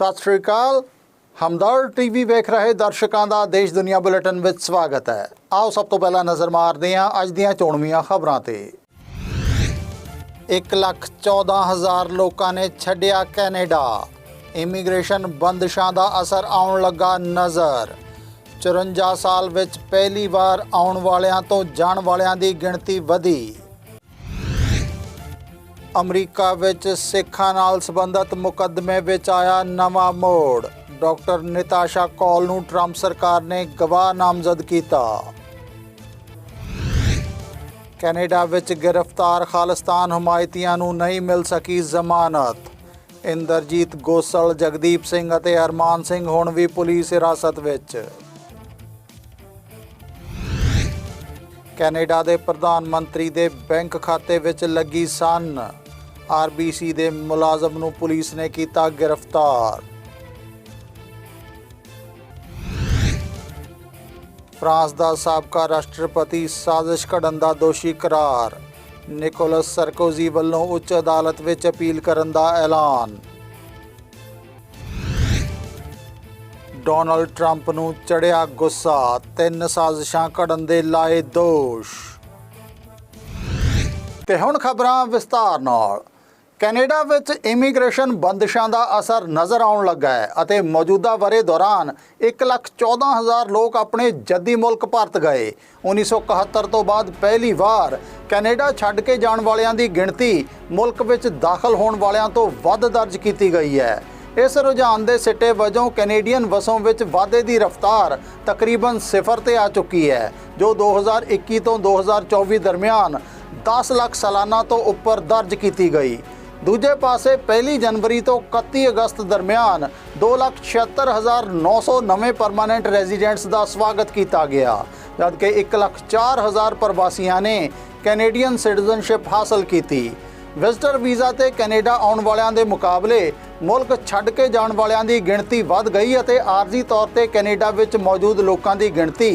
ਸਤਿ ਸ਼੍ਰੀ ਅਕਾਲ। ਹਮਦਰ ਟੀਵੀ ਵੇਖ ਰਹੇ ਦਰਸ਼ਕਾਂ ਦਾ ਦੇਸ਼ ਦੁਨੀਆ ਬੁਲੇਟਿਨ ਵਿੱਚ ਸਵਾਗਤ ਹੈ। ਆਓ ਸਭ ਤੋਂ ਪਹਿਲਾਂ ਨਜ਼ਰ ਮਾਰਦੇ ਹਾਂ ਅੱਜ ਦੀਆਂ ਚੋਣਵੀਆਂ ਖਬਰਾਂ ਤੇ। 1 ਲੱਖ 14 ਹਜ਼ਾਰ ਲੋਕਾਂ ਨੇ ਛੱਡਿਆ ਕੈਨੇਡਾ। ਇਮੀਗ੍ਰੇਸ਼ਨ ਬੰਦਸ਼ਾਂ ਦਾ ਅਸਰ ਆਉਣ ਲੱਗਾ ਨਜ਼ਰ। 54 ਸਾਲ ਵਿੱਚ ਪਹਿਲੀ ਵਾਰ ਆਉਣ ਵਾਲਿਆਂ ਤੋਂ ਜਾਣ ਵਾਲਿਆਂ ਦੀ ਗਿਣਤੀ ਵਧੀ। ਅਮਰੀਕਾ ਵਿੱਚ ਸਿੱਖਾਂ ਨਾਲ ਸੰਬੰਧਿਤ ਮੁਕੱਦਮੇ ਵਿੱਚ ਆਇਆ ਨਵਾਂ ਮੋੜ। ਡਾਕਟਰ ਨਿਤਾਸ਼ਾ ਕੌਲ ਨੂੰ ਟਰੰਪ ਸਰਕਾਰ ਨੇ ਗਵਾਹ ਨਾਮਜ਼ਦ ਕੀਤਾ। ਕੈਨੇਡਾ ਵਿੱਚ ਗ੍ਰਿਫਤਾਰ ਖਾਲਿਸਤਾਨ ਹਮਾਇਤੀਆਂ ਨੂੰ ਨਹੀਂ ਮਿਲ ਸਕੀ ਜ਼ਮਾਨਤ। ਇੰਦਰਜੀਤ ਗੋਸਲ, ਜਗਦੀਪ ਸਿੰਘ ਅਤੇ ਅਰਮਾਨ ਸਿੰਘ ਹੁਣ ਵੀ ਪੁਲਿਸ ਹਿਰਾਸਤ ਵਿੱਚ। ਕੈਨੇਡਾ ਦੇ ਪ੍ਰਧਾਨ ਮੰਤਰੀ ਦੇ ਬੈਂਕ ਖਾਤੇ ਵਿੱਚ ਲੱਗੀ ਸਨ। ਆਰਬੀਸੀ ਦੇ ਮੁਲਾਜ਼ਮ ਨੂੰ ਪੁਲਿਸ ਨੇ ਕੀਤਾ ਗ੍ਰਿਫਤਾਰ। ਫਰਾਂਸ ਦਾ ਸਾਬਕਾ ਰਾਸ਼ਟਰਪਤੀ ਸਾਜ਼ਿਸ਼ ਘੜਨ ਦਾ ਦੋਸ਼ੀ ਕਰਾਰ। ਨਿਕੋਲਸ ਸਰਕੋਜ਼ੀ ਵੱਲੋਂ ਉੱਚ ਅਦਾਲਤ ਵਿੱਚ ਅਪੀਲ ਕਰਨ ਦਾ ਐਲਾਨ। ਡੋਨਲਡ ਟਰੰਪ ਨੂੰ ਚੜਿਆ ਗੁੱਸਾ, ਤਿੰਨ ਸਾਜ਼ਿਸ਼ਾਂ ਘੜਨ ਦੇ ਲਾਏ ਦੋਸ਼। ਤੇ ਹੁਣ ਖਬਰਾਂ ਵਿਸਤਾਰ ਨਾਲ। ਕੈਨੇਡਾ ਵਿੱਚ ਇਮੀਗ੍ਰੇਸ਼ਨ ਬੰਦਸ਼ਾਂ ਦਾ ਅਸਰ ਨਜ਼ਰ ਆਉਣ ਲੱਗਾ ਹੈ ਅਤੇ ਮੌਜੂਦਾ ਵਰੇ ਦੌਰਾਨ 114000 ਲੋਕ ਆਪਣੇ ਜੱਦੀ ਮੁਲਕ ਭਾਰਤ ਗਏ। 1971 ਤੋਂ ਬਾਅਦ ਪਹਿਲੀ ਵਾਰ ਕੈਨੇਡਾ ਛੱਡ ਕੇ ਜਾਣ ਵਾਲਿਆਂ ਦੀ ਗਿਣਤੀ ਮੁਲਕ ਵਿੱਚ ਦਾਖਲ ਹੋਣ ਵਾਲਿਆਂ ਤੋਂ ਵੱਧ ਦਰਜ ਕੀਤੀ ਗਈ ਹੈ। ਇਸ ਰੁਝਾਨ ਦੇ ਸਿੱਟੇ ਵਜੋਂ ਕੈਨੇਡੀਅਨ ਵਸੋਂ ਵਿੱਚ ਵਾਧੇ ਦੀ ਰਫ਼ਤਾਰ ਤਕਰੀਬਨ ਸਿਫਰ ਤੇ ਆ ਚੁੱਕੀ ਹੈ, ਜੋ 2021 ਤੋਂ 2024 ਦਰਮਿਆਨ 10 ਲੱਖ ਸਾਲਾਨਾ ਤੋਂ ਉੱਪਰ ਦਰਜ ਕੀਤੀ ਗਈ। ਦੂਜੇ ਪਾਸੇ 1 ਜਨਵਰੀ ਤੋਂ 31 ਅਗਸਤ ਦਰਮਿਆਨ 276900 ਨਵੇਂ ਪਰਮਾਨੈਂਟ ਰੈਜ਼ੀਡੈਂਟਸ ਦਾ ਸਵਾਗਤ ਕੀਤਾ ਗਿਆ, ਜਦਕਿ 104000 ਪ੍ਰਵਾਸੀਆਂ ਨੇ ਕੈਨੇਡੀਅਨ ਸਿਟੀਜ਼ਨਸ਼ਿਪ ਹਾਸਲ ਕੀਤੀ। ਵਿਜ਼ਟਰ ਵੀਜ਼ਾ ਤੇ ਕੈਨੇਡਾ ਆਉਣ ਵਾਲਿਆਂ ਦੇ ਮੁਕਾਬਲੇ ਮੁਲਕ ਛੱਡ ਕੇ ਜਾਣ ਵਾਲਿਆਂ ਦੀ ਗਿਣਤੀ ਵੱਧ ਗਈ ਅਤੇ ਆਰਜ਼ੀ ਤੌਰ ਤੇ ਕੈਨੇਡਾ ਵਿੱਚ ਮੌਜੂਦ ਲੋਕਾਂ ਦੀ ਗਿਣਤੀ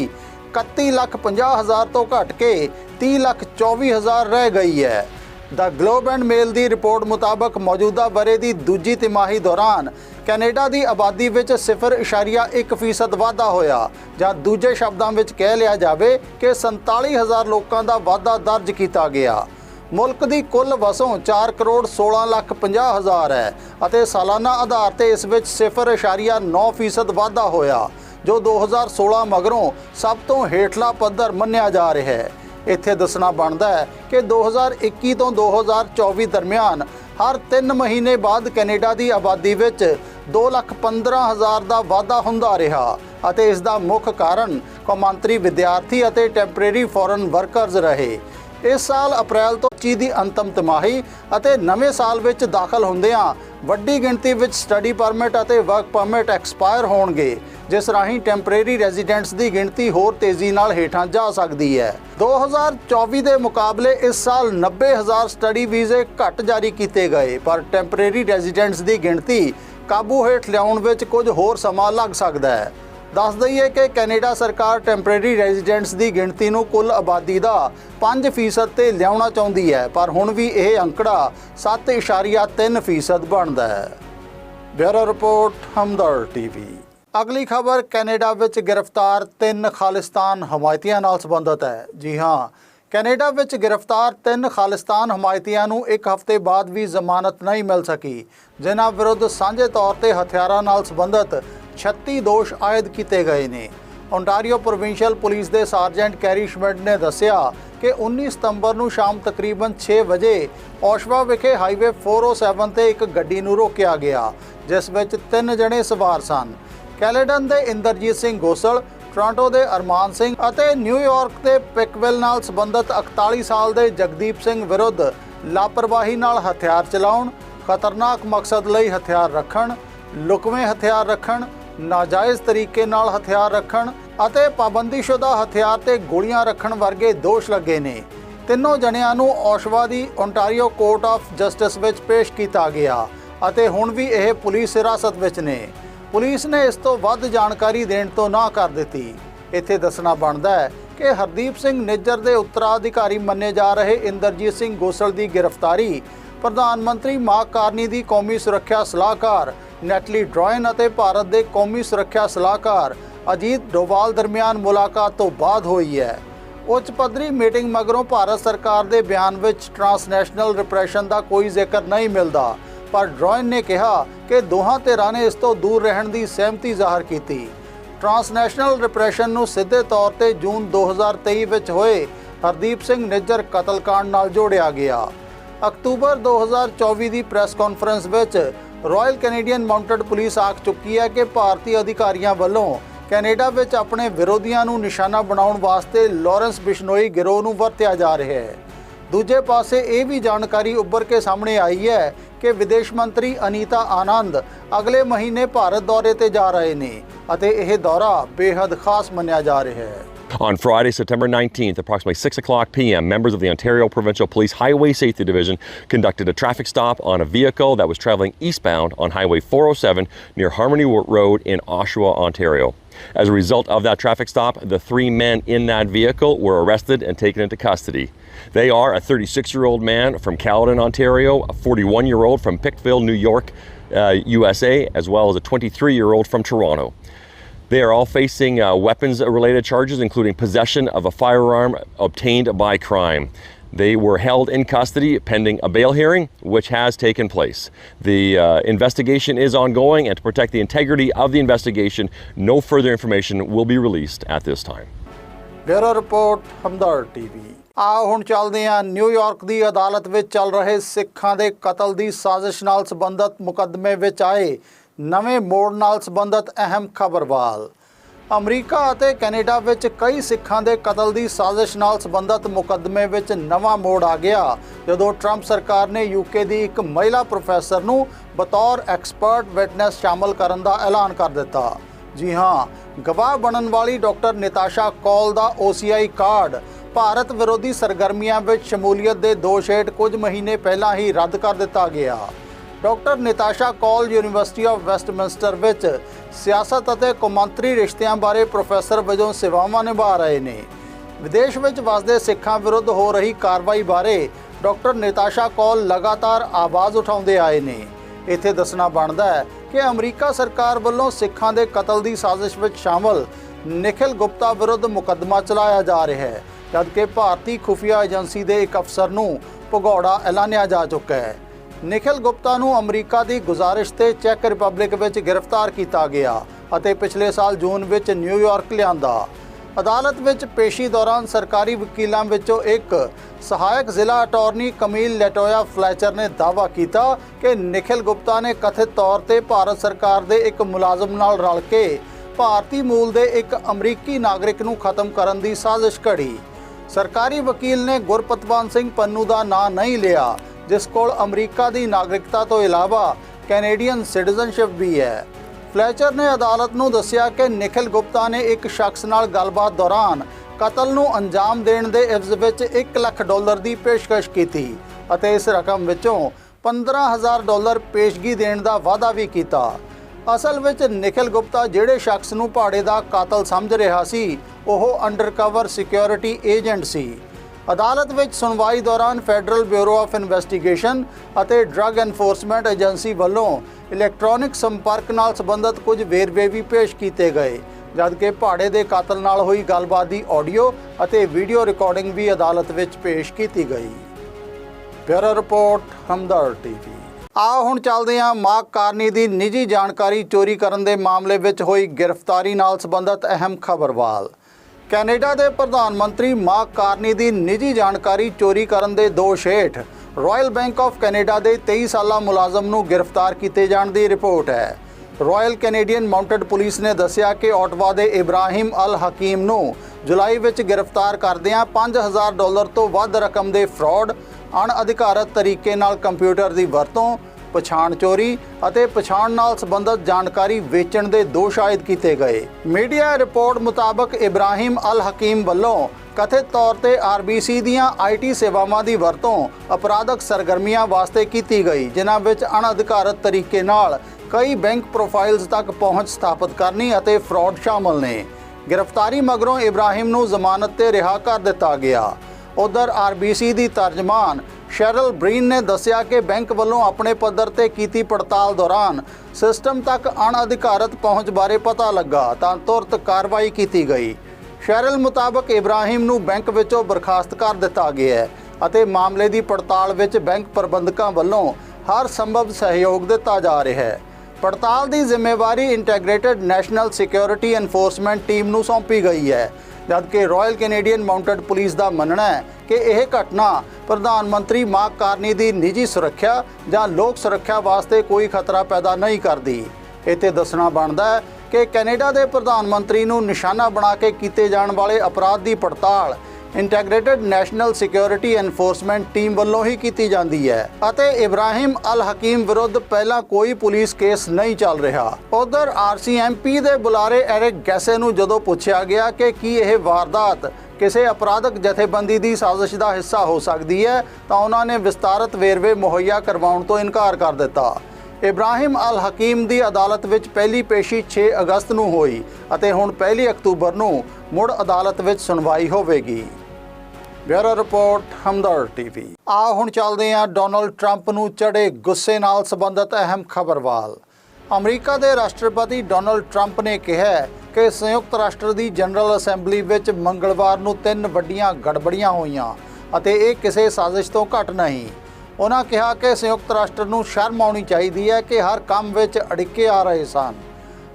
31 ਲੱਖ 50 ਹਜ਼ਾਰ ਤੋਂ ਘਟ ਕੇ 30 ਲੱਖ 24 ਹਜ਼ਾਰ ਰਹਿ ਗਈ ਹੈ। ਦਾ ਗਲੋਬ ਐਂਡ ਮੇਲ ਦੀ ਰਿਪੋਰਟ ਮੁਤਾਬਕ ਮੌਜੂਦਾ ਬਰੇ ਦੀ ਦੂਜੀ ਤਿਮਾਹੀ ਦੌਰਾਨ ਕੈਨੇਡਾ ਦੀ ਆਬਾਦੀ ਵਿੱਚ 0.1% ਵਾਧਾ ਹੋਇਆ ਜਾਂ ਦੂਜੇ ਸ਼ਬਦਾਂ ਵਿੱਚ ਕਹਿ ਲਿਆ ਜਾਵੇ ਕਿ 47000 ਲੋਕਾਂ ਦਾ ਵਾਧਾ ਦਰਜ ਕੀਤਾ ਗਿਆ। ਮੁਲਕ ਦੀ ਕੁੱਲ ਵਸੋਂ 4 ਕਰੋੜ 16 ਲੱਖ 50 ਹਜ਼ਾਰ ਹੈ ਅਤੇ ਸਾਲਾਨਾ ਆਧਾਰ ਤੇ ਇਸ ਵਿੱਚ 0.9% ਵਾਧਾ ਹੋਇਆ, ਜੋ 2016 ਮਗਰੋਂ ਸਭ ਤੋਂ ਹੇਠਲਾ ਪੱਧਰ ਮੰਨਿਆ ਜਾ ਰਿਹਾ ਹੈ। ਇੱਥੇ ਦੱਸਣਾ ਬਣਦਾ ਹੈ ਕਿ 2021 ਤੋਂ 2024 ਦਰਮਿਆਨ ਹਰ 3 ਮਹੀਨੇ ਬਾਅਦ ਕੈਨੇਡਾ ਦੀ ਆਬਾਦੀ ਵਿੱਚ 215000 ਦਾ ਵਾਧਾ ਹੁੰਦਾ ਰਿਹਾ ਅਤੇ ਇਸ ਦਾ ਮੁੱਖ ਕਾਰਨ ਕੌਮਾਂਤਰੀ ਵਿਦਿਆਰਥੀ ਅਤੇ ਟੈਂਪਰੇਰੀ ਫੋਰਨ ਵਰਕਰਜ਼ ਰਹੇ। ਇਸ ਸਾਲ ਅਪ੍ਰੈਲ ਤੋਂ 25 ਦੀ ਅੰਤਮ ਤਿਮਾਹੀ ਅਤੇ ਨਵੇਂ ਸਾਲ ਵਿੱਚ ਦਾਖਲ ਹੁੰਦਿਆਂ ਵੱਡੀ ਗਿਣਤੀ ਵਿੱਚ ਸਟੱਡੀ ਪਰਮਿਟ ਅਤੇ ਵਰਕ ਪਰਮਿਟ ਐਕਸਪਾਇਰ ਹੋਣਗੇ, ਜਿਸ ਰਾਹੀਂ ਟੈਂਪਰੇਰੀ ਰੈਜ਼ੀਡੈਂਟਸ ਦੀ ਗਿਣਤੀ ਹੋਰ ਤੇਜ਼ੀ ਨਾਲ ਹੇਠਾਂ ਜਾ ਸਕਦੀ ਹੈ। 2024 ਦੇ ਮੁਕਾਬਲੇ ਇਸ ਸਾਲ 90000 ਸਟੱਡੀ ਵੀਜ਼ੇ ਘੱਟ ਜਾਰੀ ਕੀਤੇ ਗਏ, ਪਰ ਟੈਂਪਰੇਰੀ ਰੈਜ਼ੀਡੈਂਟਸ ਦੀ ਗਿਣਤੀ ਕਾਬੂ ਹੇਠ ਲਿਆਉਣ ਵਿੱਚ ਕੁਝ ਹੋਰ ਸਮਾਂ ਲੱਗ ਸਕਦਾ ਹੈ। ਦੱਸ ਦਈਏ ਕਿ ਕੈਨੇਡਾ ਸਰਕਾਰ ਟੈਂਪਰੇਰੀ ਰੈਜ਼ੀਡੈਂਟਸ ਦੀ ਗਿਣਤੀ ਨੂੰ ਕੁੱਲ ਆਬਾਦੀ ਦਾ 5% ਤੇ ਲਿਆਉਣਾ ਚਾਹੁੰਦੀ ਹੈ, ਪਰ ਹੁਣ ਵੀ ਇਹ ਅੰਕੜਾ 7.3% ਬਣਦਾ ਹੈ। Bureau report Hamdard TV. ਅਗਲੀ ਖਬਰ ਕੈਨੇਡਾ ਵਿੱਚ ਗ੍ਰਿਫਤਾਰ ਤਿੰਨ ਖਾਲਿਸਤਾਨ ਹਮਾਇਤੀਆਂ ਨਾਲ ਸੰਬੰਧਿਤ ਹੈ। ਜੀ ਹਾਂ ਕੈਨੇਡਾ ਵਿੱਚ ਗ੍ਰਿਫਤਾਰ ਤਿੰਨ ਖਾਲਿਸਤਾਨ ਹਮਾਇਤੀਆਂ ਨੂੰ ਇੱਕ ਹਫ਼ਤੇ ਬਾਅਦ ਵੀ ਜ਼ਮਾਨਤ ਨਹੀਂ ਮਿਲ ਸਕੀ। ਜਿਨ੍ਹਾਂ ਵਿਰੁੱਧ ਸਾਂਝੇ ਤੌਰ ਤੇ ਹਥਿਆਰਾਂ ਨਾਲ ਸੰਬੰਧਿਤ 36 ਦੋਸ਼ ਆਇਦ ਕੀਤੇ ਗਏ ਨੇ। ਓਨਟਾਰੀਓ ਪ੍ਰੋਵਿੰਸ਼ੀਅਲ ਪੁਲਿਸ ਦੇ ਸਾਰਜੈਂਟ ਕੈਰੀ ਸ਼ਮਿਡ ਨੇ ਦੱਸਿਆ ਕਿ 19 ਸਤੰਬਰ ਨੂੰ ਸ਼ਾਮ ਤਕਰੀਬਨ 6 ਵਜੇ ਔਸ਼ਵਾ ਵਿਖੇ ਹਾਈਵੇ 407 ਤੇ ਇੱਕ ਗੱਡੀ ਨੂੰ ਰੋਕਿਆ ਗਿਆ, ਜਿਸ ਵਿੱਚ ਤਿੰਨ ਜਣੇ ਸਵਾਰ ਸਨ। ਕੈਲੇਡਨ ਦੇ ਇੰਦਰਜੀਤ ਸਿੰਘ ਗੋਸਲ ਟੋਰਾਂਟੋ ਦੇ ਅਰਮਾਨ ਸਿੰਘ ਅਤੇ ਨਿਊਯਾਰਕ ਦੇ ਪਿਕਵਿਲ ਨਾਲ ਸੰਬੰਧਿਤ 41 ਸਾਲ ਦੇ ਜਗਦੀਪ ਸਿੰਘ ਵਿਰੁੱਧ ਲਾਪਰਵਾਹੀ ਨਾਲ ਹਥਿਆਰ ਚਲਾਉਣ, ਖਤਰਨਾਕ ਮਕਸਦ ਲਈ ਹਥਿਆਰ ਰੱਖਣ, ਲੁਕਵੇਂ ਹਥਿਆਰ ਰੱਖਣ, ਨਾਜਾਇਜ਼ ਤਰੀਕੇ ਨਾਲ ਹਥਿਆਰ ਰੱਖਣ ਅਤੇ ਪਾਬੰਦੀਸ਼ੁਦਾ ਹਥਿਆਰ ਤੇ ਗੋਲੀਆਂ ਰੱਖਣ ਵਰਗੇ ਦੋਸ਼ ਲੱਗੇ ਨੇ। ਤਿੰਨੋਂ ਜਣਿਆਂ ਨੂੰ ਔਸ਼ਵਾ ਦੀ ਓਨਟਾਰੀਓ ਕੋਰਟ ਆਫ ਜਸਟਿਸ ਵਿੱਚ ਪੇਸ਼ ਕੀਤਾ ਗਿਆ ਅਤੇ ਹੁਣ ਵੀ ਇਹ ਪੁਲਿਸ ਹਿਰਾਸਤ ਵਿੱਚ ਨੇ। ਪੁਲਿਸ ਨੇ ਇਸ ਤੋਂ ਵੱਧ ਜਾਣਕਾਰੀ ਦੇਣ ਤੋਂ ਨਾ ਕਰ ਦਿੱਤੀ। ਇੱਥੇ ਦੱਸਣਾ ਬਣਦਾ ਹੈ ਕਿ ਹਰਦੀਪ ਸਿੰਘ ਨਿੱਜਰ ਦੇ ਉੱਤਰਾਧਿਕਾਰੀ ਮੰਨੇ ਜਾ ਰਹੇ ਇੰਦਰਜੀਤ ਸਿੰਘ ਗੋਸਲ ਦੀ ਗ੍ਰਿਫਤਾਰੀ, ਪ੍ਰਧਾਨ ਮੰਤਰੀ ਮਾਰਕ ਕਾਰਨੀ ਦੀ ਕੌਮੀ ਸੁਰੱਖਿਆ ਸਲਾਹਕਾਰ, ਨੈਟਲੀ ਡਰਾਇਨ ਅਤੇ ਭਾਰਤ ਦੇ ਕੌਮੀ ਸੁਰੱਖਿਆ ਸਲਾਹਕਾਰ ਅਜੀਤ ਡੋਵਾਲ ਦਰਮਿਆਨ ਮੁਲਾਕਾਤ ਤੋਂ ਬਾਅਦ ਹੋਈ ਹੈ। ਉੱਚ ਪੱਧਰੀ ਮੀਟਿੰਗ ਮਗਰੋਂ ਭਾਰਤ ਸਰਕਾਰ ਦੇ ਬਿਆਨ ਵਿੱਚ ਟਰਾਂਸਨੈਸ਼ਨਲ ਰਿਪਰੈਸ਼ਨ ਦਾ ਕੋਈ ਜ਼ਿਕਰ ਨਹੀਂ ਮਿਲਦਾ। ਪਰ ਡਰਾਇਨ ਨੇ ਕਿਹਾ ਕਿ ਦੋਹਾਂ ਧਿਰਾਂ ਨੇ ਇਸ ਤੋਂ ਦੂਰ ਰਹਿਣ ਦੀ ਸਹਿਮਤੀ ਜ਼ਾਹਰ ਕੀਤੀ। ਟਰਾਂਸਨੈਸ਼ਨਲ ਰਿਪਰੈਸ਼ਨ ਨੂੰ ਸਿੱਧੇ ਤੌਰ ਤੇ ਜੂਨ 2023 ਵਿੱਚ ਹੋਏ ਹਰਦੀਪ ਸਿੰਘ ਨਿੱਜਰ ਕਤਲकांड ਨਾਲ ਜੋੜਿਆ ਗਿਆ। ਅਕਤੂਬਰ 2024 ਦੀ ਪ੍ਰੈਸ ਕਾਨਫਰੰਸ ਵਿੱਚ ਰਾਇਲ ਕੈਨੇਡੀਅਨ ਮਾਊਂਟਡ ਪੁਲਿਸ ਆਖ ਚੁੱਕੀ ਹੈ ਕਿ ਭਾਰਤੀ ਅਧਿਕਾਰੀਆਂ ਵੱਲੋਂ ਕੈਨੇਡਾ ਵਿੱਚ ਆਪਣੇ ਵਿਰੋਧੀਆਂ ਨੂੰ ਨਿਸ਼ਾਨਾ ਬਣਾਉਣ ਵਾਸਤੇ ਲਾਰੈਂਸ ਬਿਸ਼ਨੋਈ ਗਿਰੋਹ ਨੂੰ ਵਰਤਿਆ ਜਾ ਰਿਹਾ ਹੈ। On Friday, September 19th, approximately 6 o'clock p.m., members of the Ontario Provincial Police Highway Safety Division conducted a traffic stop on a vehicle that was traveling eastbound on Highway 407 near Harmony Road in Oshawa, Ontario. As a result of that traffic stop, the three men in that vehicle were arrested and taken into custody. They are a 36 year old man from Caledon, Ontario, a 41 year old from Pickville, New York, uh, USA, as well as a 23 year old from Toronto. They are all facing uh, weapons related charges, including possession of a firearm obtained by crime. They were held in custody pending a bail hearing, which has taken place. The uh, investigation is ongoing, and to protect the integrity of the investigation, no further information will be released at this time. Bureau report Hamdard TV ਆ ਹੁਣ ਚੱਲਦੇ ਹਾਂ New York ਦੀ ਅਦਾਲਤ ਵਿੱਚ ਚੱਲ ਰਹੇ ਸਿੱਖਾਂ ਦੇ ਕਤਲ ਦੀ ਸਾਜ਼ਿਸ਼ ਨਾਲ ਸੰਬੰਧਿਤ ਮੁਕੱਦਮੇ ਵਿੱਚ ਆਏ ਨਵੇਂ ਮੋੜ ਨਾਲ ਸੰਬੰਧਿਤ ਅਹਿਮ ਖਬਰ ਵੱਲ ਅਮਰੀਕਾ ਅਤੇ ਕੈਨੇਡਾ ਵਿੱਚ ਕਈ ਸਿੱਖਾਂ ਦੇ ਕਤਲ ਦੀ ਸਾਜ਼ਿਸ਼ ਨਾਲ ਸੰਬੰਧਿਤ ਮੁਕੱਦਮੇ ਵਿੱਚ ਨਵਾਂ ਮੋੜ ਆ ਗਿਆ। ਜਦੋਂ ਟਰੰਪ ਸਰਕਾਰ ਨੇ ਯੂਕੇ ਦੀ ਇੱਕ ਮਹਿਲਾ ਪ੍ਰੋਫੈਸਰ ਨੂੰ ਬਤੌਰ ਐਕਸਪਰਟ ਵਿਟਨੈਸ ਸ਼ਾਮਲ ਕਰਨ ਦਾ ਐਲਾਨ ਕਰ ਦਿੱਤਾ। ਜੀ ਹਾਂ, ਗਵਾਹ ਬਣਨ ਵਾਲੀ ਡਾਕਟਰ ਨਿਤਾਸ਼ਾ ਕੌਲ ਦਾ OCI ਕਾਰਡ ਭਾਰਤ ਵਿਰੋਧੀ ਸਰਗਰਮੀਆਂ ਵਿੱਚ ਸ਼ਮੂਲੀਅਤ ਦੇ ਦੋਸ਼ ਹੇਠ ਕੁਝ ਮਹੀਨੇ ਪਹਿਲਾਂ ਹੀ ਰੱਦ ਕਰ ਦਿੱਤਾ ਗਿਆ। Doctor Nitasha Kaul university of Westminster ਵਿੱਚ ਸਿਆਸਤ ਅਤੇ ਕੌਮਾਂਤਰੀ ਰਿਸ਼ਤਿਆਂ ਬਾਰੇ ਪ੍ਰੋਫੈਸਰ ਵਜੋਂ ਸੇਵਾਵਾਂ ਨਿਭਾ ਰਹੇ ਨੇ। ਵਿਦੇਸ਼ ਵਿੱਚ ਵਸਦੇ ਸਿੱਖਾਂ ਵਿਰੁੱਧ ਹੋ ਰਹੀ ਕਾਰਵਾਈ ਬਾਰੇ ਡਾਕਟਰ ਨਿਤਾਸ਼ਾ ਕੌਲ ਲਗਾਤਾਰ ਆਵਾਜ਼ ਉਠਾਉਂਦੇ ਆਏ ਨੇ। ਇੱਥੇ ਦੱਸਣਾ ਬਣਦਾ ਹੈ ਕਿ ਅਮਰੀਕਾ ਸਰਕਾਰ ਵੱਲੋਂ ਸਿੱਖਾਂ ਦੇ ਕਤਲ ਦੀ ਸਾਜ਼ਿਸ਼ ਵਿੱਚ ਸ਼ਾਮਲ ਨikhil ਗੁਪਤਾ ਵਿਰੁੱਧ ਮੁਕੱਦਮਾ ਚਲਾਇਆ ਜਾ ਰਿਹਾ ਹੈ, ਜਦਕਿ ਭਾਰਤੀ ਖੁਫੀਆ ਏਜੰਸੀ ਦੇ ਇੱਕ ਅਫਸਰ ਨੂੰ ਭਗੌੜਾ ਐਲਾਨਿਆ ਜਾ ਚੁੱਕਾ ਹੈ। ਨikhil ਗੁਪਤਾ ਨੂੰ ਅਮਰੀਕਾ ਦੀ ਗੁਜ਼ਾਰਿਸ਼ ਤੇ ਚੈੱਕ ਰਿਪਬਲਿਕ ਵਿੱਚ ਗ੍ਰਿਫਤਾਰ ਕੀਤਾ ਗਿਆ ਅਤੇ ਪਿਛਲੇ ਸਾਲ ਜੂਨ ਵਿੱਚ ਨਿਊਯਾਰਕ ਲਿਆਂਦਾ। ਅਦਾਲਤ ਵਿੱਚ ਪੇਸ਼ੀ ਦੌਰਾਨ ਸਰਕਾਰੀ ਵਕੀਲਾਂ ਵਿੱਚੋਂ ਇੱਕ ਸਹਾਇਕ ਜ਼ਿਲ੍ਹਾ ਅਟਾਰਨੀ ਕਮੀਲ ਲੈਟੋਇਆ ਫਲੈਚਰ ਨੇ ਦਾਅਵਾ ਕੀਤਾ ਕਿ ਨikhil ਗੁਪਤਾ ਨੇ ਕਥਿਤ ਤੌਰ ਤੇ ਭਾਰਤ ਸਰਕਾਰ ਦੇ ਇੱਕ ਮੁਲਾਜ਼ਮ ਨਾਲ ਰਲ ਕੇ ਭਾਰਤੀ ਮੂਲ ਦੇ ਇੱਕ ਅਮਰੀਕੀ ਨਾਗਰਿਕ ਨੂੰ ਖਤਮ ਕਰਨ ਦੀ ਸਾਜ਼ਿਸ਼ ਘੜੀ ਸਰਕਾਰੀ ਵਕੀਲ ਨੇ ਗੁਰਪਤਵੰਤ ਸਿੰਘ ਪੰਨੂ ਦਾ ਨਾਂ ਨਹੀਂ ਲਿਆ ਜਿਸ ਕੋਲ ਅਮਰੀਕਾ ਦੀ ਨਾਗਰਿਕਤਾ ਤੋਂ ਇਲਾਵਾ ਕੈਨੇਡੀਅਨ ਸਿਟੀਜ਼ਨਸ਼ਿਪ ਵੀ ਹੈ। ਫਲੈਚਰ ਨੇ ਅਦਾਲਤ ਨੂੰ ਦੱਸਿਆ ਕਿ ਨikhil ਗੁਪਤਾ ਨੇ ਇੱਕ ਸ਼ਖਸ ਨਾਲ ਗੱਲਬਾਤ ਦੌਰਾਨ ਕਤਲ ਨੂੰ ਅੰਜਾਮ ਦੇਣ ਦੇ ਇਵਜ਼ ਵਿੱਚ 1 ਲੱਖ ਡਾਲਰ ਦੀ ਪੇਸ਼ਕਸ਼ ਕੀਤੀ ਅਤੇ ਇਸ ਰਕਮ ਵਿੱਚੋਂ 15000 ਡਾਲਰ ਪੇਸ਼ਗੀ ਦੇਣ ਦਾ ਵਾਅਦਾ ਵੀ ਕੀਤਾ। ਅਸਲ ਵਿੱਚ ਨikhil ਗੁਪਤਾ ਜਿਹੜੇ ਸ਼ਖਸ ਨੂੰ ਭਾੜੇ ਦਾ ਕਾਤਲ ਸਮਝ ਰਿਹਾ ਸੀ, ਉਹ ਅੰਡਰਕਵਰ ਸਿਕਿਉਰਿਟੀ ਏਜੰਟ ਸੀ। ਅਦਾਲਤ ਵਿੱਚ ਸੁਣਵਾਈ ਦੌਰਾਨ ਫੈਡਰਲ ਬਿਊਰੋ ਆਫ ਇਨਵੈਸਟੀਗੇਸ਼ਨ ਅਤੇ ਡਰੱਗ ਐਨਫੋਰਸਮੈਂਟ ਏਜੰਸੀ ਵੱਲੋਂ ਇਲੈਕਟ੍ਰੋਨਿਕ ਸੰਪਰਕ ਨਾਲ ਸੰਬੰਧਿਤ ਕੁਝ ਵੇਰਵੇ ਵੀ ਪੇਸ਼ ਕੀਤੇ ਗਏ, ਜਦਕਿ ਪਹਾੜੇ ਦੇ ਕਾਤਲ ਨਾਲ ਹੋਈ ਗੱਲਬਾਤ ਦੀ ਆਡੀਓ ਅਤੇ ਵੀਡੀਓ ਰਿਕਾਰਡਿੰਗ ਵੀ ਅਦਾਲਤ ਵਿੱਚ ਪੇਸ਼ ਕੀਤੀ ਗਈ। Bureau report Hamdard TV. ਆਓ ਹੁਣ ਚੱਲਦੇ ਹਾਂ ਮਾਰਕ ਕਾਰਨੀ ਦੀ ਨਿੱਜੀ ਜਾਣਕਾਰੀ ਚੋਰੀ ਕਰਨ ਦੇ ਮਾਮਲੇ ਵਿੱਚ ਹੋਈ ਗ੍ਰਿਫਤਾਰੀ ਨਾਲ ਸੰਬੰਧਿਤ ਅਹਿਮ ਖਬਰਵਾਲ। ਕੈਨੇਡਾ ਦੇ ਪ੍ਰਧਾਨ ਮੰਤਰੀ ਮਾਰਕ ਕਾਰਨੀ ਦੀ ਨਿੱਜੀ ਜਾਣਕਾਰੀ ਚੋਰੀ ਕਰਨ ਦੇ ਦੋਸ਼ ਹੇਠ ਰਾਇਲ ਬੈਂਕ ਆਫ ਕੈਨੇਡਾ ਦੇ 23 ਸਾਲਾ ਮੁਲਾਜ਼ਮ ਨੂੰ ਗ੍ਰਿਫਤਾਰ ਕੀਤੇ ਜਾਣ ਦੀ ਰਿਪੋਰਟ ਹੈ। ਰਾਇਲ ਕੈਨੇਡੀਅਨ ਮਾਊਂਟਡ ਪੁਲਿਸ ਨੇ ਦੱਸਿਆ ਕਿ ਆਟਵਾ ਦੇ ਇਬਰਾਹਿਮ ਅਲ ਹਕੀਮ ਨੂੰ ਜੁਲਾਈ ਵਿੱਚ ਗ੍ਰਿਫਤਾਰ ਕਰਦਿਆਂ 5000 ਡਾਲਰ ਤੋਂ ਵੱਧ ਰਕਮ ਦੇ ਫਰਾਡ, ਅਣਅਧਿਕਾਰਤ ਤਰੀਕੇ ਨਾਲ ਕੰਪਿਊਟਰ ਦੀ ਵਰਤੋਂ ਪਛਾਣ ਚੋਰੀ ਅਤੇ ਪਛਾਣ ਨਾਲ ਸੰਬੰਧਿਤ ਜਾਣਕਾਰੀ ਵੇਚਣ ਦੇ ਦੋਸ਼ ਆਇਦ ਕੀਤੇ ਗਏ। ਮੀਡੀਆ ਰਿਪੋਰਟ ਮੁਤਾਬਕ ਇਬਰਾਹਿਮ ਅਲ ਹਕੀਮ ਵੱਲੋਂ ਕਥਿਤ ਤੌਰ ਤੇ ਆਰਬੀਸੀ ਦੀਆਂ ਆਈਟੀ ਸੇਵਾਵਾਂ ਦੀ ਵਰਤੋਂ ਅਪਰਾਧਕ ਸਰਗਰਮੀਆਂ ਵਾਸਤੇ ਕੀਤੀ ਗਈ, ਜਿਨ੍ਹਾਂ ਵਿੱਚ ਅਣਅਧਿਕਾਰਤ ਤਰੀਕੇ ਨਾਲ ਕਈ ਬੈਂਕ ਪ੍ਰੋਫਾਈਲਸ ਤੱਕ ਪਹੁੰਚ ਸਥਾਪਿਤ ਕਰਨੀ ਅਤੇ ਫਰਾਡ ਸ਼ਾਮਲ ਨੇ। ਗ੍ਰਿਫਤਾਰੀ ਮਗਰੋਂ ਇਬਰਾਹਿਮ ਨੂੰ ਜ਼ਮਾਨਤ ਤੇ ਰਿਹਾ ਕਰ ਦਿੱਤਾ ਗਿਆ। ਉਧਰ ਆਰਬੀਸੀ ਦੀ ਤਰਜਮਾਨ ਸ਼ੈਰਲ ਬ੍ਰੀਨ ਨੇ ਦੱਸਿਆ ਕਿ ਬੈਂਕ ਵੱਲੋਂ ਆਪਣੇ ਪੱਧਰ ਤੇ ਕੀਤੀ ਪੜਤਾਲ ਦੌਰਾਨ ਸਿਸਟਮ ਤੱਕ ਅਣਅਧਿਕਾਰਤ ਪਹੁੰਚ ਬਾਰੇ ਪਤਾ ਲੱਗਾ ਤਾਂ ਤੁਰਤ ਕਾਰਵਾਈ ਕੀਤੀ ਗਈ। ਸ਼ੈਰਲ ਮੁਤਾਬਕ ਇਬਰਾਹਿਮ ਨੂੰ ਬੈਂਕ ਵਿੱਚੋਂ ਬਰਖਾਸਤ ਕਰ ਦਿੱਤਾ ਗਿਆ ਹੈ ਅਤੇ ਮਾਮਲੇ ਦੀ ਪੜਤਾਲ ਵਿੱਚ ਬੈਂਕ ਪ੍ਰਬੰਧਕਾਂ ਵੱਲੋਂ ਹਰ ਸੰਭਵ ਸਹਿਯੋਗ ਦਿੱਤਾ ਜਾ ਰਿਹਾ ਹੈ। ਪੜਤਾਲ ਦੀ ਜ਼ਿੰਮੇਵਾਰੀ Integrated National Security Enforcement Team ਨੂੰ ਸੌਂਪੀ ਗਈ ਹੈ। ਜਦਕਿ ਰਾਇਲ ਕੈਨੇਡੀਅਨ ਮਾਊਂਟਡ ਪੁਲਿਸ ਦਾ ਮੰਨਣਾ ਹੈ ਕਿ ਇਹ ਘਟਨਾ ਪ੍ਰਧਾਨ ਮੰਤਰੀ ਮਾਰਕ ਕਾਰਨੀ ਦੀ ਨਿੱਜੀ ਸੁਰੱਖਿਆ ਜਾਂ ਲੋਕ ਸੁਰੱਖਿਆ ਵਾਸਤੇ ਕੋਈ ਖਤਰਾ ਪੈਦਾ ਨਹੀਂ ਕਰਦੀ। ਇੱਥੇ ਦੱਸਣਾ ਬਣਦਾ ਹੈ ਕਿ ਕੈਨੇਡਾ ਦੇ ਪ੍ਰਧਾਨ ਮੰਤਰੀ ਨੂੰ ਨਿਸ਼ਾਨਾ ਬਣਾ ਕੇ ਕੀਤੇ ਜਾਣ ਵਾਲੇ ਅਪਰਾਧ ਦੀ ਪੜਤਾਲ integrated national security enforcement team ਵੱਲੋਂ ਹੀ ਕੀਤੀ ਜਾਂਦੀ ਹੈ ਅਤੇ ਇਬਰਾਹਿਮ ਅਲ ਹਕੀਮ ਵਿਰੁੱਧ ਪਹਿਲਾਂ ਕੋਈ ਪੁਲਿਸ ਕੇਸ ਨਹੀਂ ਚੱਲ ਰਿਹਾ। ਉਧਰ ਆਰਸੀਐਮਪੀ ਦੇ ਬੁਲਾਰੇ ਐਰਿਕ ਗੈਸੇ ਨੂੰ ਜਦੋਂ ਪੁੱਛਿਆ ਗਿਆ ਕਿ ਕੀ ਇਹ ਵਾਰਦਾਤ ਕਿਸੇ ਅਪਰਾਧਕ ਜਥੇਬੰਦੀ ਦੀ ਸਾਜ਼ਿਸ਼ ਦਾ ਹਿੱਸਾ ਹੋ ਸਕਦੀ ਹੈ, ਤਾਂ ਉਹਨਾਂ ਨੇ ਵਿਸਤਾਰਤ ਵੇਰਵੇ ਮੁਹੱਈਆ ਕਰਵਾਉਣ ਤੋਂ ਇਨਕਾਰ ਕਰ ਦਿੱਤਾ। ਇਬਰਾਹਿਮ ਅਲ ਹਕੀਮ ਦੀ ਅਦਾਲਤ ਵਿੱਚ ਪਹਿਲੀ ਪੇਸ਼ੀ 6 ਅਗਸਤ ਨੂੰ ਹੋਈ ਅਤੇ ਹੁਣ 1 ਅਕਤੂਬਰ ਨੂੰ ਮੁੜ ਅਦਾਲਤ ਵਿੱਚ ਸੁਣਵਾਈ ਹੋਵੇਗੀ। Bureau report Hamdard TV. ਆ ਹੁਣ ਚੱਲਦੇ ਹਾਂ ਡੋਨਲਡ ਟਰੰਪ ਨੂੰ ਚੜੇ ਗੁੱਸੇ ਨਾਲ ਸੰਬੰਧਿਤ ਅਹਿਮ ਖਬਰਵਾਲ ਅਮਰੀਕਾ ਦੇ ਰਾਸ਼ਟਰਪਤੀ ਡੋਨਲਡ ਟਰੰਪ ਨੇ ਕਿਹਾ ਕਿ ਸੰਯੁਕਤ ਰਾਸ਼ਟਰ ਦੀ ਜਨਰਲ ਅਸੈਂਬਲੀ ਵਿੱਚ ਮੰਗਲਵਾਰ ਨੂੰ ਤਿੰਨ ਵੱਡੀਆਂ ਗੜਬੜੀਆਂ ਹੋਈਆਂ ਅਤੇ ਇਹ ਕਿਸੇ ਸਾਜ਼ਿਸ਼ ਤੋਂ ਘੱਟ ਨਹੀਂ। ਉਹਨਾਂ ਕਿਹਾ ਕਿ ਸੰਯੁਕਤ ਰਾਸ਼ਟਰ ਨੂੰ ਸ਼ਰਮ ਆਉਣੀ ਚਾਹੀਦੀ ਹੈ ਕਿ ਹਰ ਕੰਮ ਵਿੱਚ ਅੜਿੱਕੇ ਆ ਰਹੇ ਸਨ।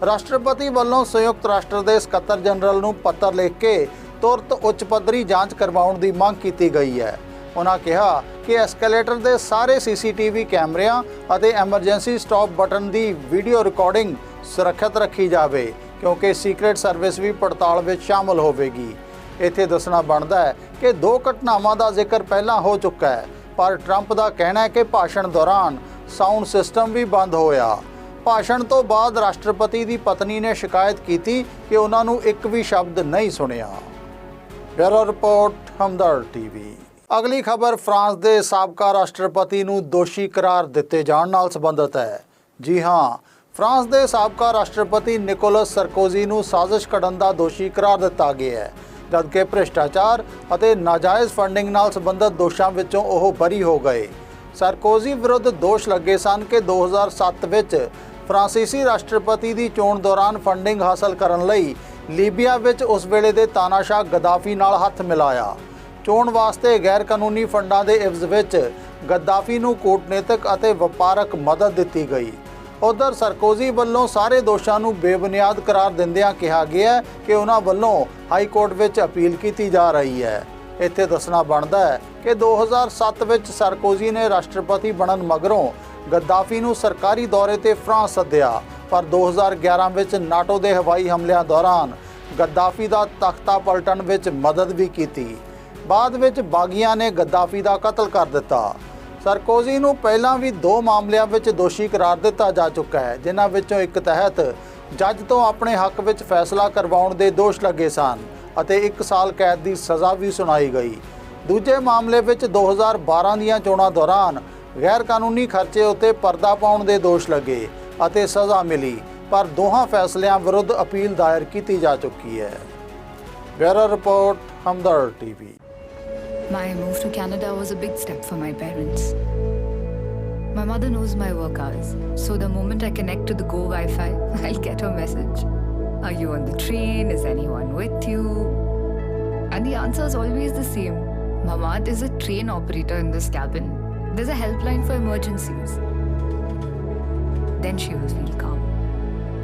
ਰਾਸ਼ਟਰਪਤੀ ਵੱਲੋਂ ਸੰਯੁਕਤ ਰਾਸ਼ਟਰ ਦੇ ਸਕੱਤਰ ਜਨਰਲ ਨੂੰ ਪੱਤਰ ਲਿਖ ਕੇ ਤੁਰਤ ਉੱਚ ਪੱਧਰੀ ਜਾਂਚ ਕਰਵਾਉਣ ਦੀ ਮੰਗ ਕੀਤੀ ਗਈ ਹੈ। ਉਹਨਾਂ ਕਿਹਾ ਕਿ ਐਸਕੇਲੇਟਰ ਦੇ ਸਾਰੇ ਸੀਸੀਟੀਵੀ ਕੈਮਰਿਆਂ ਅਤੇ ਐਮਰਜੈਂਸੀ ਸਟਾਪ ਬਟਨ ਦੀ ਵੀਡੀਓ ਰਿਕਾਰਡਿੰਗ ਸੁਰੱਖਿਅਤ ਰੱਖੀ ਜਾਵੇ, ਕਿਉਂਕਿ ਸੀਕ੍ਰੀਟ ਸਰਵਿਸ ਵੀ ਪੜਤਾਲ ਵਿੱਚ ਸ਼ਾਮਲ ਹੋਵੇਗੀ। ਇੱਥੇ ਦੱਸਣਾ ਬਣਦਾ ਹੈ ਕਿ ਦੋ ਘਟਨਾਵਾਂ ਦਾ ਜ਼ਿਕਰ ਪਹਿਲਾਂ ਹੋ ਚੁੱਕਾ ਹੈ, ਪਰ ਟਰੰਪ ਦਾ ਕਹਿਣਾ ਹੈ ਕਿ ਭਾਸ਼ਣ ਦੌਰਾਨ ਸਾਊਂਡ ਸਿਸਟਮ ਵੀ ਬੰਦ ਹੋਇਆ। ਭਾਸ਼ਣ ਤੋਂ ਬਾਅਦ ਰਾਸ਼ਟਰਪਤੀ ਦੀ ਪਤਨੀ ਨੇ ਸ਼ਿਕਾਇਤ ਕੀਤੀ ਕਿ ਉਹਨਾਂ ਨੂੰ ਇੱਕ ਵੀ ਸ਼ਬਦ ਨਹੀਂ ਸੁਣਿਆ। Bureau report Hamdard TV. ਅਗਲੀ ਖਬਰ, ਫਰਾਂਸ ਦੇ ਸਾਬਕਾ ਰਾਸ਼ਟਰਪਤੀ ਨੂੰ ਦੋਸ਼ੀ ਕਰਾਰ ਦਿੱਤੇ ਜਾਣ ਨਾਲ ਸੰਬੰਧਿਤ ਹੈ। ਜੀ ਹਾਂ, ਫਰਾਂਸ ਦੇ ਸਾਬਕਾ ਰਾਸ਼ਟਰਪਤੀ ਨਿਕੋਲਸ ਸਰਕੋਜ਼ੀ ਨੂੰ ਸਾਜ਼ਿਸ਼ ਘੜਨ ਦਾ ਦੋਸ਼ੀ ਕਰਾਰ ਦਿੱਤਾ ਗਿਆ ਹੈ। ਜਦਕਿ ਭ੍ਰਿਸ਼ਟਾਚਾਰ ਅਤੇ ਨਾਜਾਇਜ਼ ਫੰਡਿੰਗ ਨਾਲ ਸੰਬੰਧਿਤ ਦੋਸ਼ਾਂ ਵਿੱਚੋਂ ਉਹ ਬਰੀ ਹੋ ਗਏ। ਸਰਕੋਜ਼ੀ ਵਿਰੁੱਧ ਦੋਸ਼ ਲੱਗੇ ਸਨ ਕਿ 2007 ਵਿੱਚ ਫਰਾਂਸੀਸੀ ਰਾਸ਼ਟਰਪਤੀ ਦੀ ਚੋਣ ਦੌਰਾਨ ਫੰਡਿੰਗ ਹਾਸਲ ਕਰਨ ਲਈ ਲੀਬੀਆ ਵਿੱਚ ਉਸ ਵੇਲੇ ਦੇ ਤਾਨਾਸ਼ਾਹ ਗਦਾਫੀ ਨਾਲ ਹੱਥ ਮਿਲਾਇਆ। ਚੋਣ ਵਾਸਤੇ ਗੈਰ ਕਾਨੂੰਨੀ ਫੰਡਾਂ ਦੇ ਇਵਜ਼ ਵਿੱਚ ਗੱਦਾਫੀ ਨੂੰ ਕੂਟਨੀਤਿਕ ਅਤੇ ਵਪਾਰਕ ਮਦਦ ਦਿੱਤੀ ਗਈ। ਉਧਰ ਸਰਕੋਜ਼ੀ ਵੱਲੋਂ ਸਾਰੇ ਦੋਸ਼ਾਂ ਨੂੰ ਬੇਬੁਨਿਆਦ ਕਰਾਰ ਦਿੰਦਿਆਂ ਕਿਹਾ ਗਿਆ ਕਿ ਉਹਨਾਂ ਵੱਲੋਂ ਹਾਈ ਕੋਰਟ ਵਿੱਚ ਅਪੀਲ ਕੀਤੀ ਜਾ ਰਹੀ ਹੈ। ਇੱਥੇ ਦੱਸਣਾ ਬਣਦਾ ਹੈ ਕਿ 2007 ਵਿੱਚ ਸਰਕੋਜ਼ੀ ਨੇ ਰਾਸ਼ਟਰਪਤੀ ਬਣਨ ਮਗਰੋਂ ਗੱਦਾਫੀ ਨੂੰ ਸਰਕਾਰੀ ਦੌਰੇ ਤੇ ਫਰਾਂਸ ਸੱਦਿਆ। ਪਰ 2011 ਵਿੱਚ ਨਾਟੋ ਦੇ ਹਵਾਈ ਹਮਲਿਆਂ ਦੌਰਾਨ ਗੱਦਾਫੀ ਦਾ ਤਖਤਾ ਪਲਟਣ ਵਿੱਚ ਮਦਦ ਵੀ ਕੀਤੀ। ਬਾਅਦ ਵਿੱਚ ਬਾਗੀਆਂ ਨੇ ਗੱਦਾਫੀ ਦਾ ਕਤਲ ਕਰ ਦਿੱਤਾ। ਸਰਕੋਜ਼ੀ ਨੂੰ ਪਹਿਲਾਂ ਵੀ ਦੋ ਮਾਮਲਿਆਂ ਵਿੱਚ ਦੋਸ਼ੀ ਕਰਾਰ ਦਿੱਤਾ ਜਾ ਚੁੱਕਾ ਹੈ, ਜਿਨ੍ਹਾਂ ਵਿੱਚੋਂ ਇੱਕ ਤਹਿਤ ਜੱਜ ਤੋਂ ਆਪਣੇ ਹੱਕ ਵਿੱਚ ਫੈਸਲਾ ਕਰਵਾਉਣ ਦੇ ਦੋਸ਼ ਲੱਗੇ ਸਨ ਅਤੇ 1 ਸਾਲ ਕੈਦ ਦੀ ਸਜ਼ਾ ਵੀ ਸੁਣਾਈ ਗਈ। ਦੂਜੇ ਮਾਮਲੇ ਵਿੱਚ 2012 ਦੀਆਂ ਚੋਣਾਂ ਦੌਰਾਨ ਗੈਰ ਕਾਨੂੰਨੀ ਖਰਚੇ ਉੱਤੇ ਪਰਦਾ ਪਾਉਣ ਦੇ ਦੋਸ਼ ਲੱਗੇ। ਅਤੇ ਸਜ਼ਾ ਮਿਲੀ ਪਰ ਦੋਹਾਂ ਫੈਸਲਿਆਂ ਵਿਰੁੱਧ ਅਪੀਲ ਦਾਇਰ ਕੀਤੀ ਜਾ ਚੁੱਕੀ ਹੈ bureau report Hamdard TV My move to Canada was a big step for my parents. My mother knows my work hours, so the moment I connect to the Go Wi Fi, I'll get her message. Are you on the train? Is anyone with you? And the answer is always the same Mamad is a train operator in this cabin. There's a helpline for emergencies. Then she will feel calm.